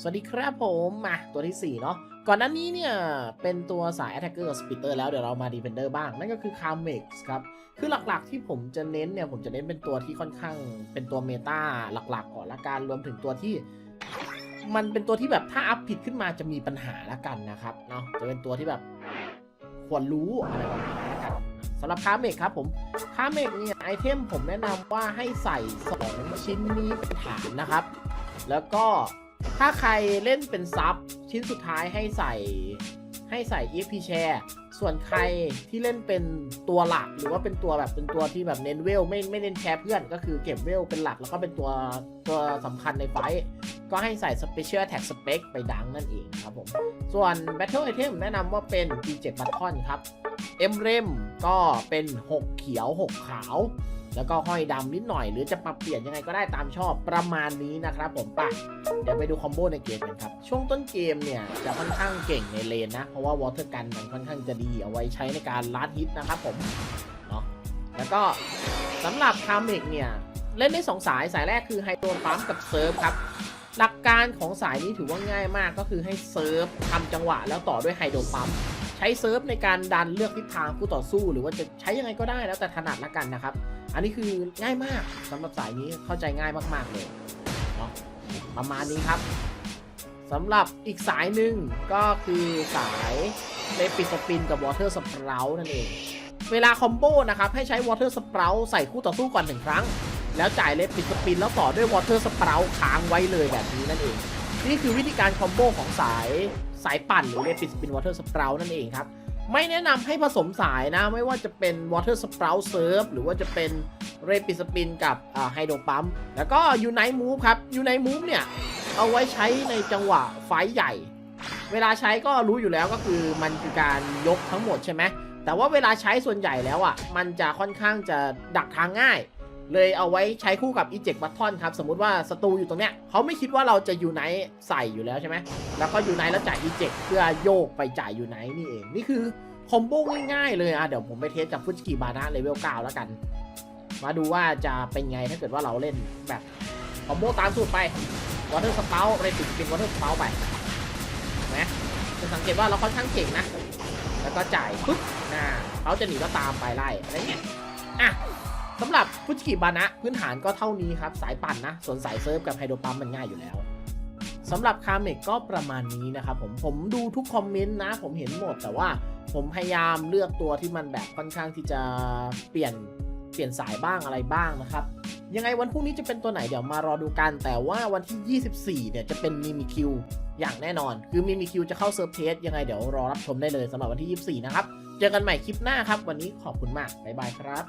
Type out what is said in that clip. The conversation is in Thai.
สวัสดีครับผมมาตัวที่ 4 เนาะก่อนหน้านี้เนี่ย เป็นตัวสาย Attacker Spitter แล้วเดี๋ยวเรามา Defender บ้าง นั่นก็คือ c a r m e x ครับ คือหลักๆที่ผมจะเน้นเนี่ย ผมจะเน้นเป็นตัวที่ค่อนข้างเป็นตัวเมตาหลักๆ ก่อนละกันรวมถึงตัวที่ มันเป็นตัวที่แบบถ้าอัพผิดขึ้นมาจะมีปัญหาละกันนะครับเนาะจะเป็นตัวที่แบบควรรู้อะไรประมาณนี้ละกันสำหรับคาเมกครับผมคาเมกเนี่ยไอเทมผมแนะนำว่าให้ใส่2ชิ้นนี้เป็นฐานนะครับ แล้วก็ ถ้าใครเล่นเป็นซับชิ้นสุดท้ายให้ใส่ให้ใส่ EXP share ส่วนใครที่เล่นเป็นตัวหลักหรือว่าเป็นตัวแบบเป็นตัวที่แบบเน้นเวลไม่ไม่เน้นแชร์เพื่อนก็คือเก็บเวลเป็นหลักแล้วก็เป็นตัวตัวสำคัญในไฟท์ก็ให้ใส่ Special Attack Spec ไปดังนั่นเองครับผม ส่วน Battle Item แนะนำว่าเป็น G7 Button ครับ e m r e m ก็เป็น 6 เขียว 6 ขาว แล้วก็ห้อยดำนิดหน่อย หรือจะปรับเปลี่ยนยังไงก็ได้ตามชอบประมาณนี้นะครับผมปะเดี๋ยวไปดูคอมโบในเกมกันครับ ช่วงต้นเกมเนี่ย จะค่อนข้างเก่งในเลนนะ เพราะว่าวอเตอร์กันมันค่อนข้างจะดีเอาไว้ใช้ในการลัดฮิตนะครับผมเนาะแล้วก็สำหรับคาเมกเนี่ย เล่นได้2สายสายแรกคือไฮโดรปั๊มกับเซิร์ฟครับหลักการของสายนี้ถือว่าง่ายมากก็คือให้เซิร์ฟทำจังหวะแล้วต่อด้วยไฮโดรปั๊ม ใช้เซิร์ฟในการดันเลือกทิศทางคู่ต่อสู้ หรือว่าจะใช้ยังไงก็ได้แล้วแต่ถนัดละกันนะครับ อันนี้คือง่ายมากสำหรับสายนี้เข้าใจง่ายมากๆเลยเนาะประมาณนี้ครับสำหรับอีกสายหนึ่งก็คือสายเลปิสปินกับวอเตอร์สเปรานั่นเอง เวลาคอมโบนะครับ ให้ใช้วอเตอร์สเปราใส่คู่ต่อสู้ก่อนหนึ่งครั้ง แล้วจ่ายเลปิสปินแล้วต่อด้วยวอเตอร์สเปราค้างไว้เลยแบบนี้นั่นเอง นี่คือวิธีการคอมโบของสาย สายปั่นหรือเลปิสปินวอเตอร์สเปรานั่นเองครับ ไม่แนะนำให้ผสมสายนะ ไม่ว่าจะเป็น Water Sprout Surf หรือว่าจะเป็น r a p i d Spin กับไฮโดรปั๊มแล้วก็ Unite Move ครับ Unite Move เนี่ย เอาไว้ใช้ในจังหวะไฟใหญ่ เวลาใช้ก็รู้อยู่แล้วก็คือมันคือการยกทั้งหมดใช่ไหมแต่ว่าเวลาใช้ส่วนใหญ่แล้วอะมันจะค่อนข้างจะดักทางง่าย เลยเอาไว้ใช้คู่กับ Eject Button ครับ สมมุติว่าศัตรูอยู่ตรงเนี้ยเขาไม่คิดว่าเราจะ Unite ใส่อยู่แล้วใช่ไหมแล้วก็ยูไนแล้วจ่าย eject เพื่อโยกไปจ่ายยูไนนี่เองนี่คือคอมโบง่ายๆเลยอะเดี๋ยวผมไปเทสจากฟุจิกิบานะเลเวล9แล้วกัน มาดูว่าจะเป็นไงถ้าเกิดว่าเราเล่นแบบคอมโบตามสูตรไปวอเตอร์สเปาเรติกเป็นวอเตอร์สเปาไปนไหมจะสังเกตว่าเราค่อนข้างเก่งนะ แล้วก็จ่ายปุ๊บอ่าเขาจะหนีก็ตามไปไล่อะไรเงี้ยอะ สำหรับฟุจิกิบานะพื้นฐานก็เท่านี้ครับ สายปั่นนะ ส่วนสายเซิร์ฟกับไฮโดรปั๊มมันง่ายอยู่แล้วสำหรับคาเมกก็ประมาณนี้นะครับผมผมดูทุกคอมเมนต์นะ ผมเห็นหมด แต่ว่าผมพยายามเลือกตัวที่มันแบบค่อนข้างที่จะเปลี่ยนเปลี่ยนสายบ้างอะไรบ้างนะครับ ยังไงวันพรุ่งนี้จะเป็นตัวไหนเดี๋ยวมารอดูกัน แต่ว่าวันที่ 24 เนี่ยจะเป็นมิมิคิวอย่างแน่นอน คือมิมิคิวจะเข้าเซิร์ฟเทสยังไงเดี๋ยวรอรับชมได้เลยสำหรับวันที่ 24 นะครับ เจอกันใหม่คลิปหน้าครับ วันนี้ขอบคุณมาก บ๊ายบายครับ